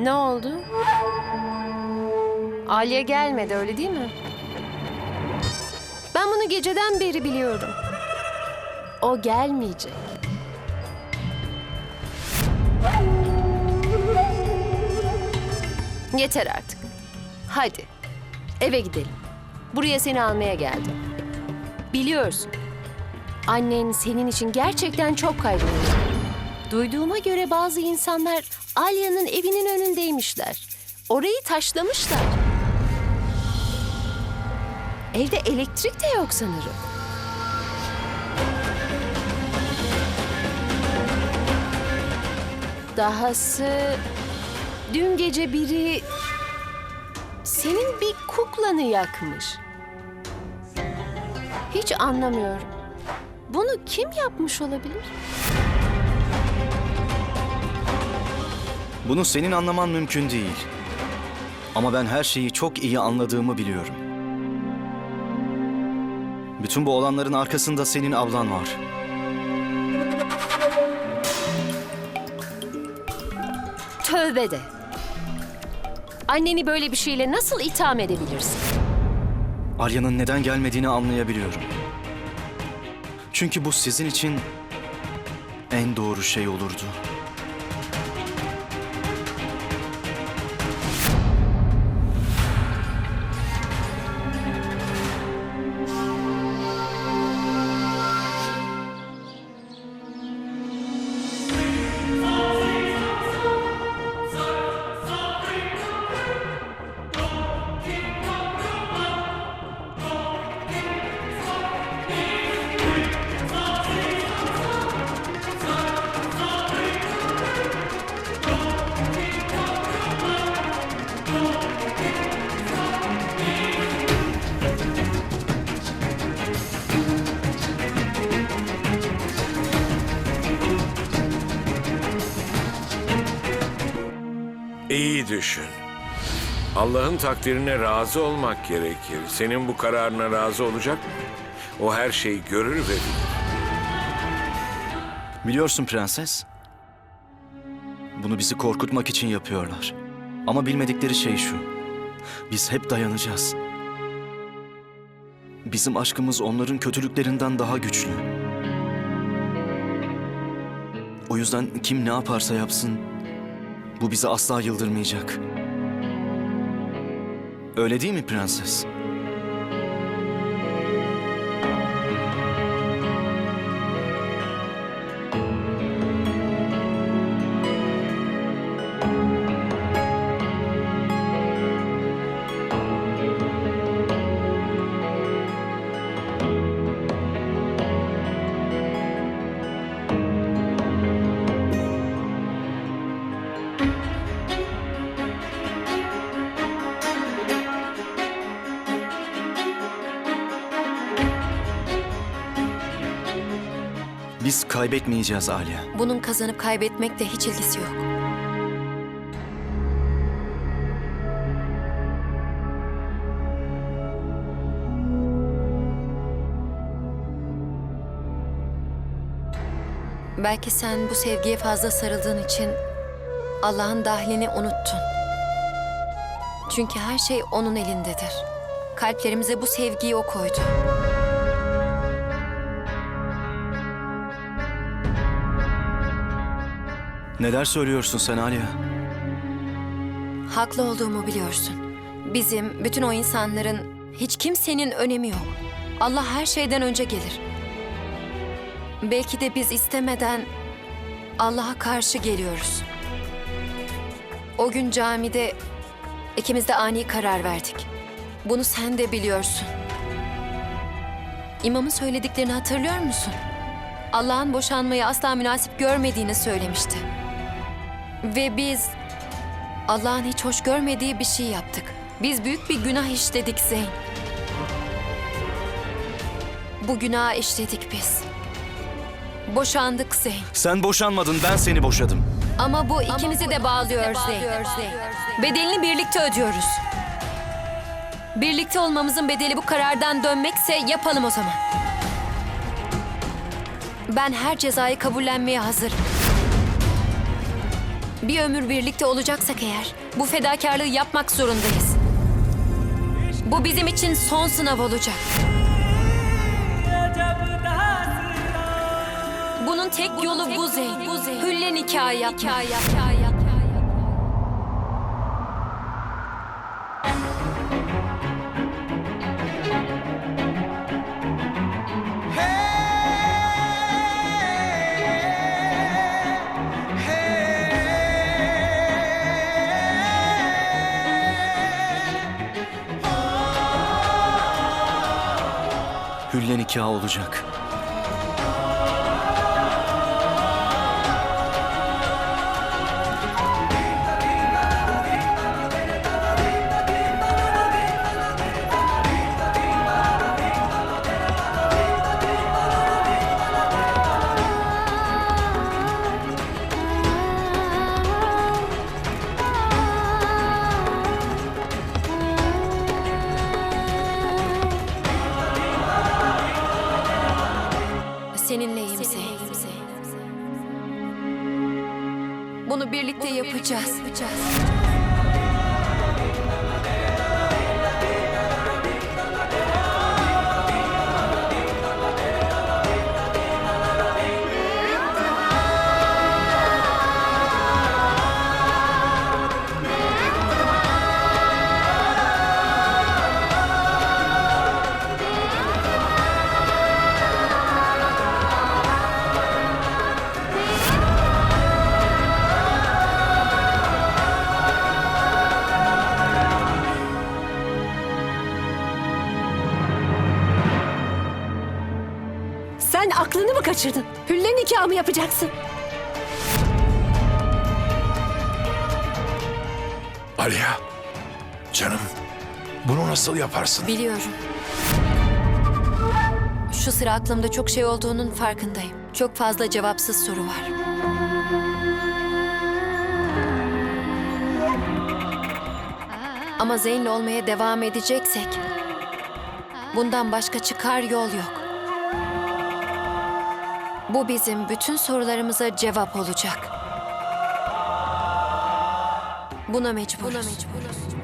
Ne oldu? Alya gelmedi öyle değil mi? Ben bunu geceden beri biliyorum. O gelmeyecek. Yeter artık. Hadi. Eve gidelim. Buraya seni almaya geldim. Biliyorsun. Annen senin için gerçekten çok kaygılıyor. Duyduğuma göre bazı insanlar Alya'nın evinin önündeymişler. Orayı taşlamışlar. Evde elektrik de yok sanırım. Dahası dün gece biri senin bir kuklanı yakmış. Hiç anlamıyorum. Bunu kim yapmış olabilir? Bunu senin anlaman mümkün değil. Ama ben her şeyi çok iyi anladığımı biliyorum. Bütün bu olanların arkasında senin ablan var. Tövbe de. Anneni böyle bir şeyle nasıl itham edebilirsin? Arya'nın neden gelmediğini anlayabiliyorum. Çünkü bu sizin için en doğru şey olurdu. İyi düşün. Allah'ın takdirine razı olmak gerekir. Senin bu kararına razı olacak mı? O her şeyi görür ve bilir. Biliyorsun prenses. Bunu bizi korkutmak için yapıyorlar. Ama bilmedikleri şey şu. Biz hep dayanacağız. Bizim aşkımız onların kötülüklerinden daha güçlü. O yüzden kim ne yaparsa yapsın bu bizi asla yıldırmayacak. Öyle değil mi prenses? Biz kaybetmeyeceğiz Alya. Bunun kazanıp kaybetmekle hiç ilgisi yok. Belki sen bu sevgiye fazla sarıldığın için Allah'ın dahlini unuttun. Çünkü her şey onun elindedir. Kalplerimize bu sevgiyi o koydu. Neler söylüyorsun sen Alya? Haklı olduğumu biliyorsun. Bizim, bütün o insanların hiç kimsenin önemi yok. Allah her şeyden önce gelir. Belki de biz istemeden Allah'a karşı geliyoruz. O gün camide ikimiz de ani karar verdik. Bunu sen de biliyorsun. İmamın söylediklerini hatırlıyor musun? Allah'ın boşanmayı asla münasip görmediğini söylemişti. Ve biz Allah'ın hiç hoş görmediği bir şey yaptık. Biz büyük bir günah işledik Zeyn. Bu günah işledik biz. Boşandık Zeyn. Sen boşanmadın, ben seni boşadım. Ama bu ikimizi de bağlıyor Zeyn. Bedelini birlikte ödüyoruz. Birlikte olmamızın bedeli bu karardan dönmekse yapalım o zaman. Ben her cezayı kabullenmeye hazırım. Bir ömür birlikte olacaksak eğer bu fedakarlığı yapmak zorundayız. Bu bizim için son sınav olacak. Bunun tek yolu bu Zeyn. Hülle nikahı yapmak. Nikahı olacak. Seninleyim Zeyn. Bunu birlikte yapacağız. Sen kaçırdın? Hülle nikahı mı yapacaksın? Aliya, canım bunu nasıl yaparsın? Biliyorum. Şu sıra aklımda çok şey olduğunun farkındayım. Çok fazla cevapsız soru var. Ama Zeyn'le olmaya devam edeceksek bundan başka çıkar yol yok. Bu bizim bütün sorularımıza cevap olacak. Buna mecburuz. Buna mecburuz.